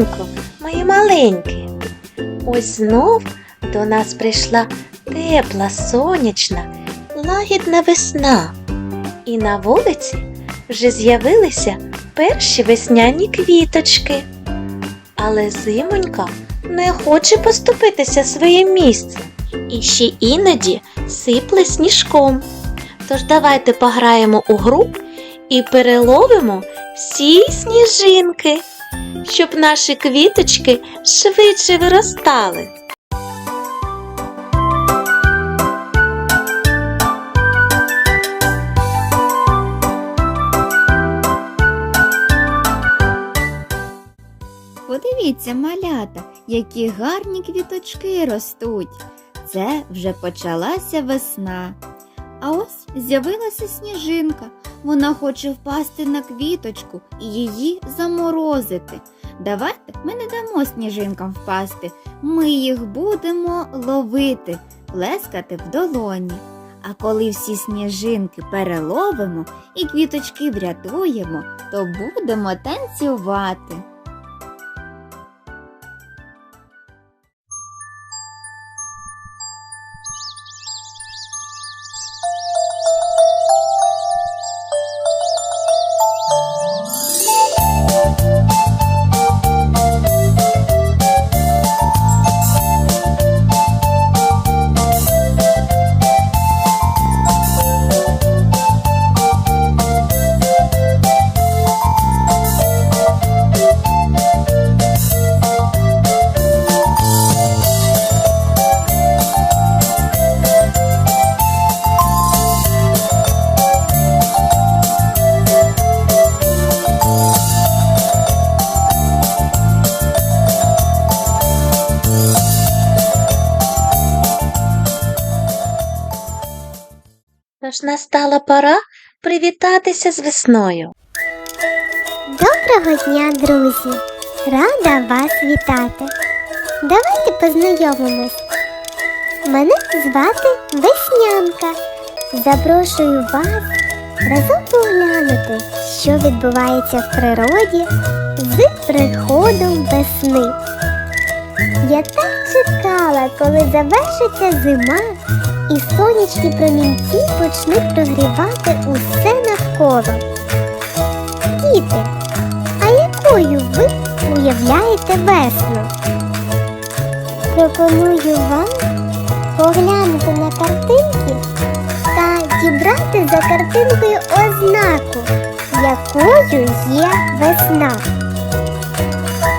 Ранку, мої маленькі. Ось знов до нас прийшла тепла, сонячна, лагідна весна. І на вулиці вже з'явилися перші весняні квіточки. Але зимонька не хоче поступитися своїм місцем і ще іноді сипле сніжком. Тож давайте пограємо у гру і переловимо всі сніжинки, щоб наші квіточки швидше виростали. Подивіться, малята, які гарні квіточки ростуть. Це вже почалася весна. А ось з'явилася сніжинка. Вона хоче впасти на квіточку і її заморозити. Давайте ми не дамо сніжинкам впасти. Ми їх будемо ловити, плескати в долоні. А коли всі сніжинки переловимо і квіточки врятуємо, то будемо танцювати. Тож настала пора привітатися з весною. Доброго дня, друзі! Рада вас вітати. Давайте познайомимось. Мене звати Веснянка. Запрошую вас разом поглянути, що відбувається в природі з приходом весни. Я так чекала, коли завершиться зима і сонячні промінці почнуть прогрівати усе навколо. Діти, а якою ви уявляєте весну? Пропоную вам поглянути на картинки та дібрати за картинкою ознаку, якою є весна.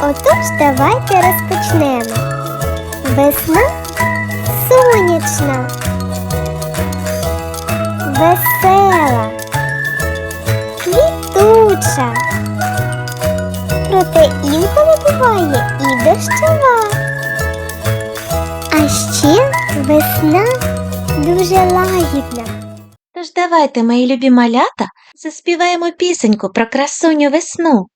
Отож, давайте розпочнемо. Весна сонячна, весела квітуча. Проте інколи буває і дощова. А ще весна дуже лагідна. Тож давайте, мої любі малята, заспіваємо пісеньку про красуню весну.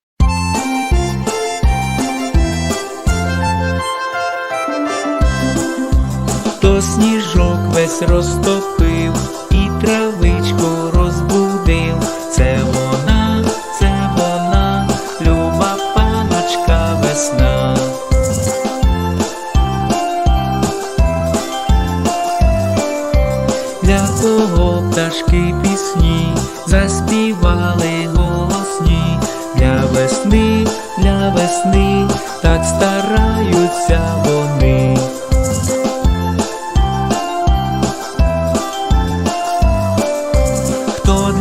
Сніжок весь розтопив і травичку розбудив. Це вона, це вона, люба паночка весна. Для кого пташки пісні заспівали голосні, для весни, для весни, так стараються вони.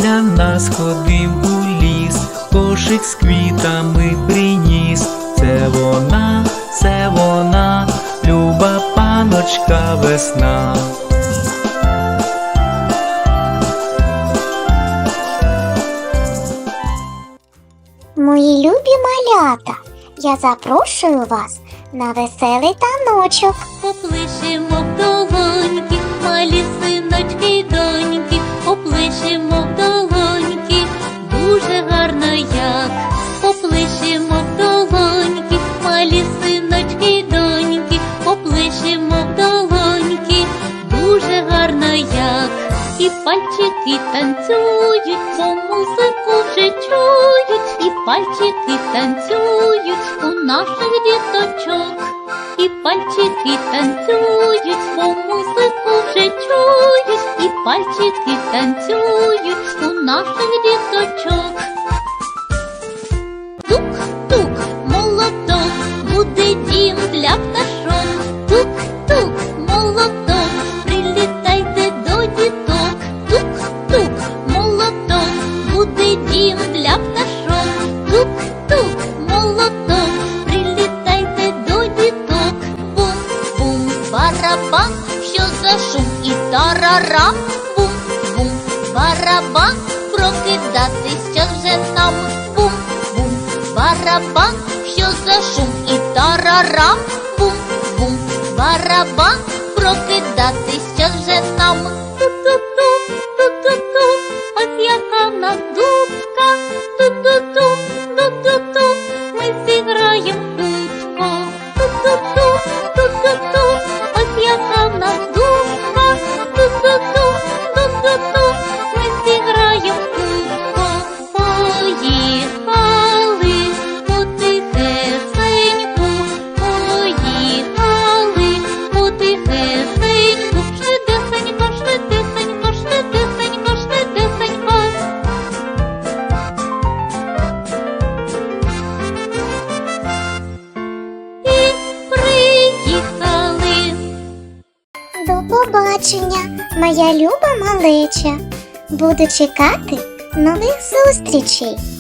Для нас ходив у ліс, кошик з квітами приніс. Це вона, це вона, люба паночка весна. Мої любі малята, я запрошую вас на веселий таночок. Поплишемо долоньки, малі танцюють, бо музику вже чують, і пальчики танцюють. танцюють у наших діточок, і пальчики танцюють, бо музику вже чують, і пальчики танцюють у наших Прокидатись час вже нам. Бум-бум, барабан, що за шум і тарарам. Моя люба малеча. Буду чекати нових зустрічей.